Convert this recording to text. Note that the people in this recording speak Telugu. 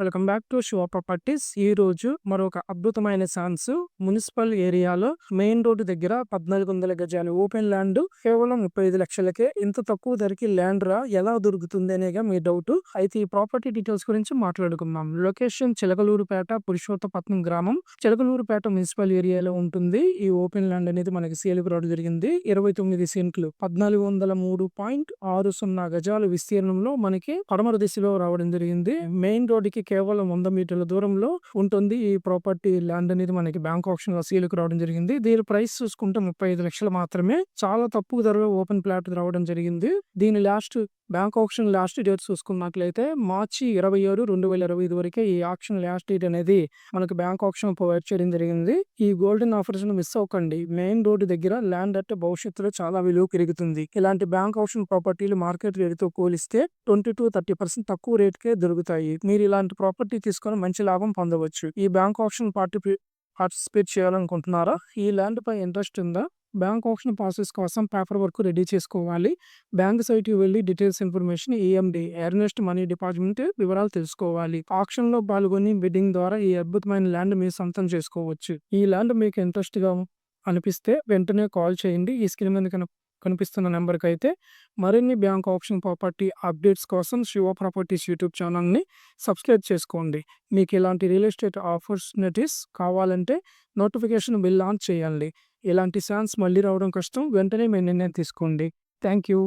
Welcome back to Shiva Properties. ఈ రోజు మరొక అద్భుతమైన ఛాన్స్ మున్సిపల్ ఏరియాలో మెయిన్ రోడ్డు దగ్గర పద్నాలుగు వందల గజాలు ఓపెన్ ల్యాండ్. కేవలం ముప్పై ఐదు లక్షలకే. ఇంత తక్కువ ధరకి ల్యాండ్ రా? ఎలా దొరుకుతుంది అనేగా మీ డౌట్. అయితే ఈ ప్రాపర్టీ డీటెయిల్స్ గురించి మాట్లాడుకుందాం. లొకేషన్ చిలకలూరుపేట పురుషోత్తపట్నం గ్రామం. చిలకలూరుపేట మున్సిపల్ ఏరియాలో ఉంటుంది. ఈ ఓపెన్ ల్యాండ్ అనేది మనకి సేలుకు రావడం జరిగింది. ఇరవై తొమ్మిది సెంట్లు పద్నాలుగు వందల మూడు పాయింట్ ఆరు సున్నా గజాల విస్తీర్ణంలో మనకి పడమర దిశలో రావడం జరిగింది. మెయిన్ రోడ్డుకి కేవలం వంద మీటర్ల దూరంలో ఉంటుంది. ఈ ప్రాపర్టీ ల్యాండ్ అనేది మనకి బ్యాంక్ ఆప్షన్లో సీలుకు రావడం జరిగింది. దీని ప్రైస్ చూసుకుంటే ముప్పై ఐదు లక్షలు మాత్రమే. చాలా తక్కువ ధరలో ఓపెన్ ప్లాట్ రావడం జరిగింది. దీని last bank option last date చూసుకున్నట్లయితే మార్చి ఇరవై ఏడు రెండు వేల ఇరవై ఐదు వరకే ఈ ఆప్షన్ లాస్ట్ డేట్ అనేది మనకు బ్యాంక్ ఆప్షన్ ప్రొవైడ్ చేయడం జరిగింది. ఈ గోల్డెన్ ఆఫర్స్ను మిస్ అవ్వకండి. మెయిన్ రోడ్డు దగ్గర ల్యాండ్ అంటే భవిష్యత్తులో చాలా విలువ పెరుగుతుంది. ఇలాంటి బ్యాంక్ ఆప్షన్ ప్రాపర్టీలు మార్కెట్ రేట్తో పోలిస్తే ట్వంటీ టు థర్టీ పర్సెంట్ తక్కువ రేట్కే దొరుకుతాయి. మీరు ఇలాంటి ప్రాపర్టీ తీసుకొని మంచి లాభం పొందవచ్చు. ఈ బ్యాంక్ ఆప్షన్ పార్టీ పార్టిసిపేట్ చేయాలనుకుంటున్నారా? ఈ ల్యాండ్ పై ఇంట్రెస్ట్ ఉందా? బ్యాంక్ ఆప్షన్ ప్రాసెస్ కోసం పేపర్ వర్క్ రెడీ చేసుకోవాలి. బ్యాంక్ సైట్కి వెళ్ళి details information EMD earnest money department వివరాలు తెలుసుకోవాలి. ఆప్షన్లో పాల్గొని బిడ్డింగ్ ద్వారా ఈ అద్భుతమైన ల్యాండ్ మీరు సొంతం చేసుకోవచ్చు. ఈ ల్యాండ్ మీకు ఇంట్రెస్ట్గా అనిపిస్తే వెంటనే కాల్ చేయండి. ఈ స్క్రీన్ మీద కన- కనిపిస్తున్న నెంబర్కి అయితే మరిన్ని బ్యాంక్ ఆప్షన్ ప్రాపర్టీ అప్డేట్స్ కోసం శివ ప్రాపర్టీస్ యూట్యూబ్ ఛానల్ని సబ్స్క్రైబ్ చేసుకోండి. మీకు ఇలాంటి రియల్ ఎస్టేట్ ఆపర్చునిటీస్ కావాలంటే నోటిఫికేషన్ బిల్ ఆన్ చేయండి. ఇలాంటి సాన్స్ మళ్ళీ రావడం కష్టం. వెంటనే మీ నిర్ణయం తీసుకోండి. Thank you